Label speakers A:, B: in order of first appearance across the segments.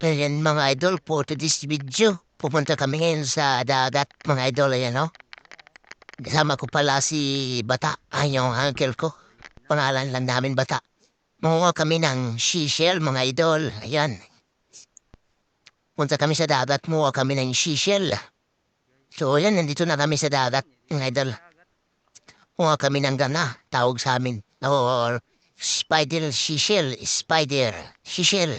A: Ayan mga idol, for today's video, pupunta kami ngayon sa dagat mga idol, ayan o. Kasama ko pala si Bata, ay yung uncle ko. Pangalan lang namin Bata. Mangunga kami ng seashell mga idol, ayan. Punta kami sa dagat, muha kami ng seashell. So ayan, nandito na kami sa dagat mga idol. Muha kami ng gana, tawag sa amin. Or spider seashell, spider seashell.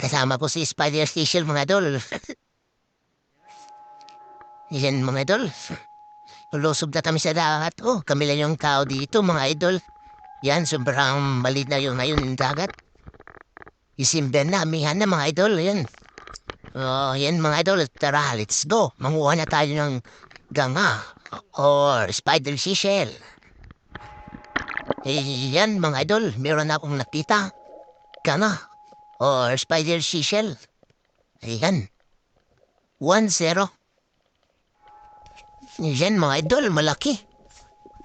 A: Kasama ko si Spider Station mga idol. Yan mga idol. Lusob na kami sa dagat. Oh, kami lang yung tao dito mga idol. Yan, sobrang maliit na yung ngayon yung dagat. Isimben na, amihan na mga idol. Yan. Oh, yan mga idol. Tara, let's go. Manguha na tayo ng ganga or spider seashell. Eh, yan mga idol. Meron na akong nakita. Ganga or spider seashell. Ayan. 1-0. Yan mga idol, malaki.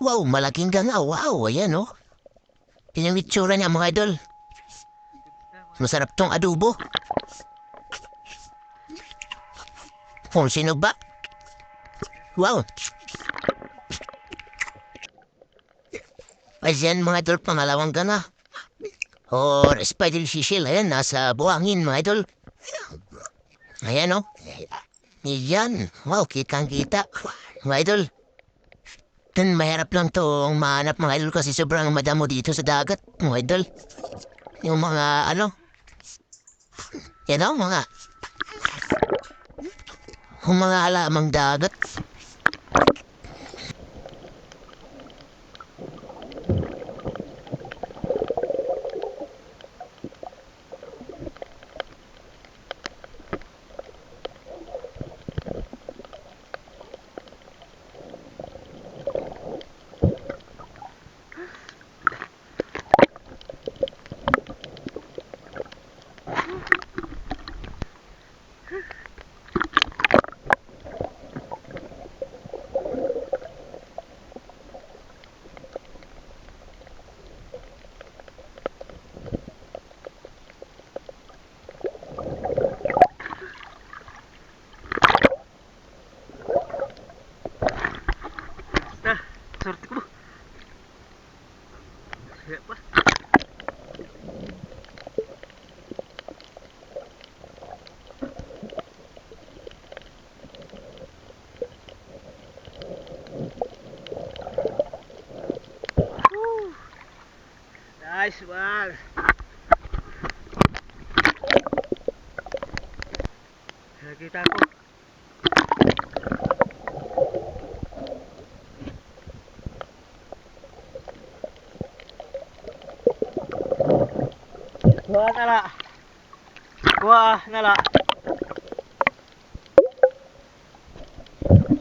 A: Wow, malaking ganga. Wow, ayan oh. Yan itsura niya mga idol. Masarap tong adobo. Kung sino ba? Wow. Ayan mga idol, pangalawang gana. Or spider seashell, ayan, nasa buhangin mga idol. Ayan o. Yan. Wow, kitang kita. Mga idol. Dun, mahirap lang to mahanap mga idol kasi sobrang madamo dito sa dagat, mga idol. Yung mga, ano, yan o, mga, yung mga halamang dagat.
B: Nice one. Nakita ko. Kuha na la. Kuha na la.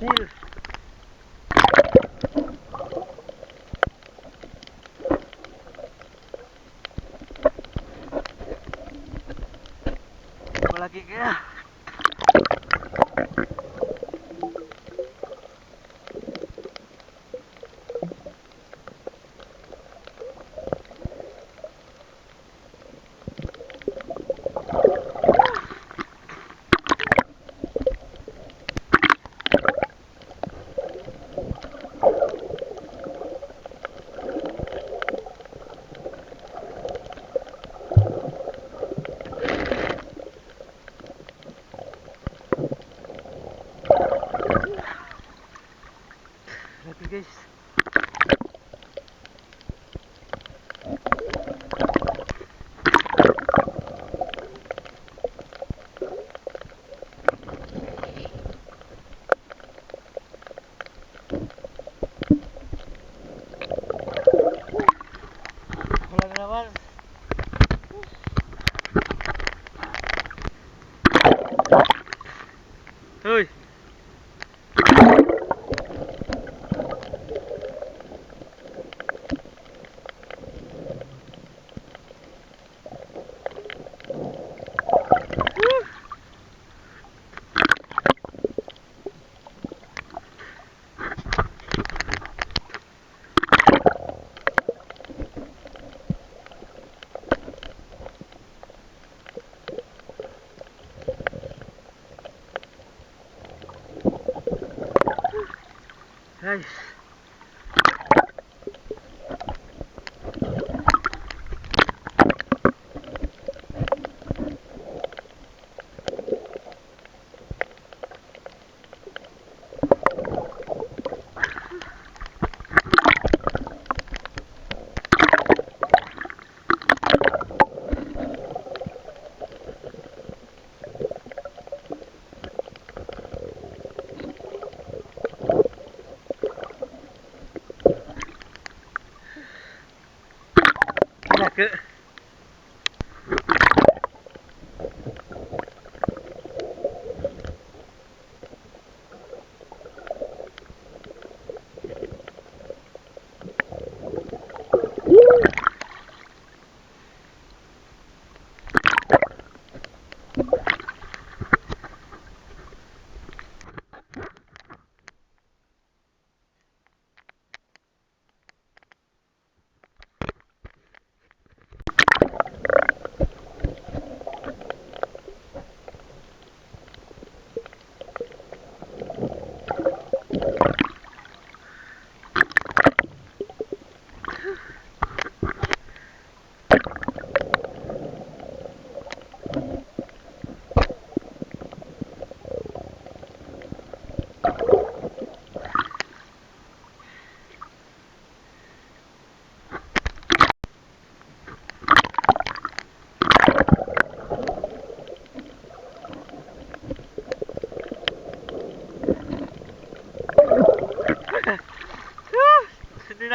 B: Chill. guys. Guys.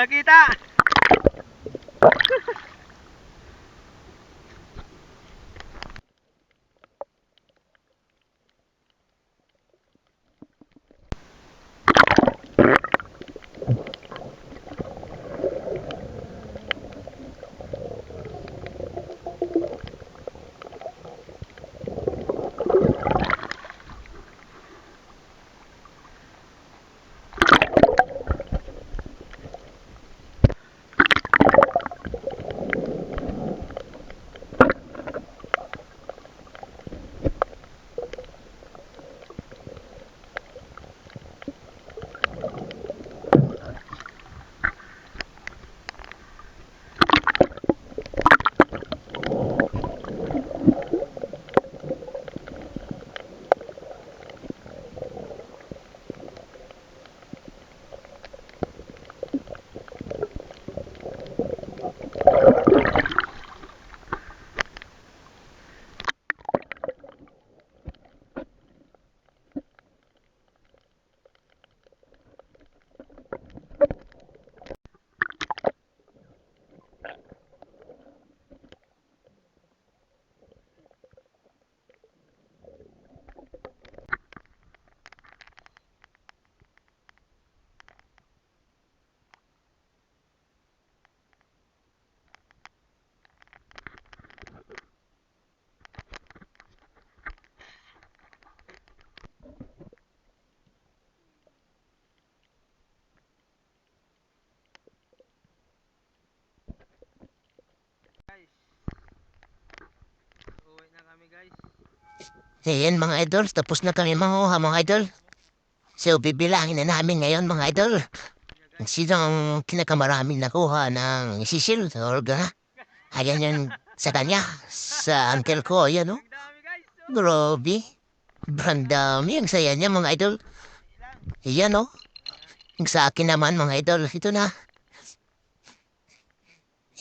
B: Hindi
A: Ayan mga idol, tapos na kami manguha mga idol. So bibilangin na namin ngayon mga idol. Sino ang pinakamaraming nakuha ng sisil or gana? Ayan yan sa kanya, sa uncle ko, ayan o.
B: Oh.
A: Grabe. Brandami, ang saya niya mga idol. Ayan o. Yung sa akin naman mga idol, ito na.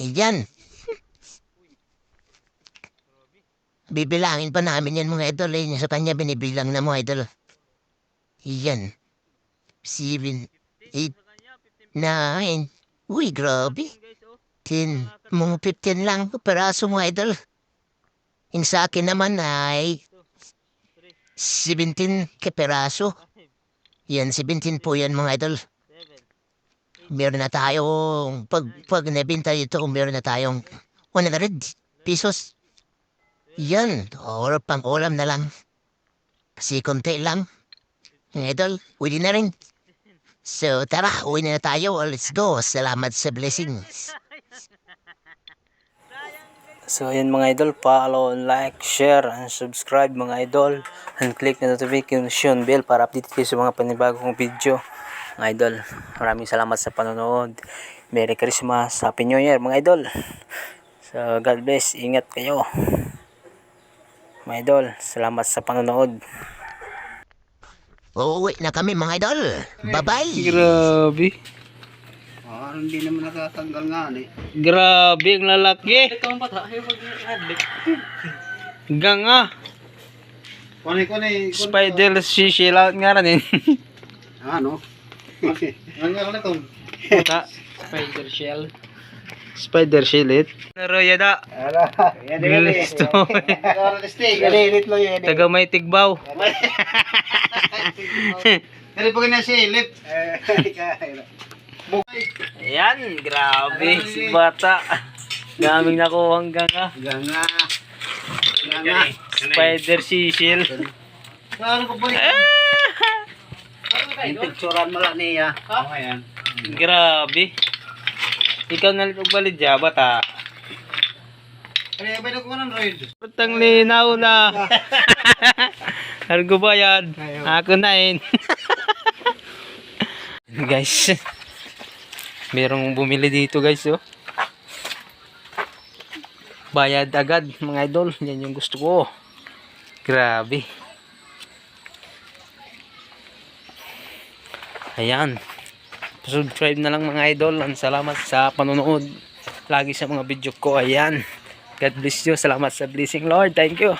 A: Ayan. Bibilangin pa namin yan mga idol. Eh. Sa kanya binibilang na mga idol.
B: Sa kanya 15
A: nine. Uy, grabe.
B: guys oh.
A: Ten, mga 15 lang peraso mga idol. Yung sa akin naman ay 17 ka peraso.
B: 5
A: Yan, 17 po yan mga idol.
B: 7
A: Meron na tayong, pag, pag nabinta ito, meron na tayong 100 pesos. Yan, or pang ulam na lang. Kasi konti lang. Mga idol, pwede na rin. So tara, uwi na tayo. Let's go. Salamat sa blessings.
C: So ayan mga idol, follow, like, share, and subscribe mga idol. And click na notification bell para update kayo sa mga panibagong video. mga idol. Maraming salamat sa panonood. Merry Christmas, Happy New Year mga idol. So God bless, ingat kayo. Mga idol, salamat sa panonood.
A: Uuwi na kami mga idol. Bye-bye.
C: Grabe.
D: Ah, hindi naman natatanggal nga eh.
C: Grabe ang lalaki. Ganga.
D: Kone, kone.
C: Spider shishi out nga rin.
D: Ano? Okay. Ang nga na to.
C: Puta. Spider shell. Spider shell it. Naroya da.
D: Ala. Yan din gali.
C: Gusto.
D: Ala steak. Gali lit lo yan.
C: Taga may tigbaw.
D: Gali pa kanya silip. Eh,
C: Ayan, grabe. Si bata. Daming nakuha hanggang ah.
D: Ganga. Ganga.
C: Spider shield.
D: Ano ko ba? Yung picturean mo lang niya.
C: Grabe. Ikaw na lang balid ya, bata.
D: Ano yung pwede ko ng Royd?
C: Putang linaw na. Argo ba yan? Ako na yun. guys. Merong bumili dito guys oh. Bayad agad mga idol. Yan yung gusto ko. Grabe. Ayan. Subscribe na lang mga idol. Ang salamat sa panonood. Lagi sa mga video ko. Ayan. God bless you. Salamat sa blessing Lord. Thank you.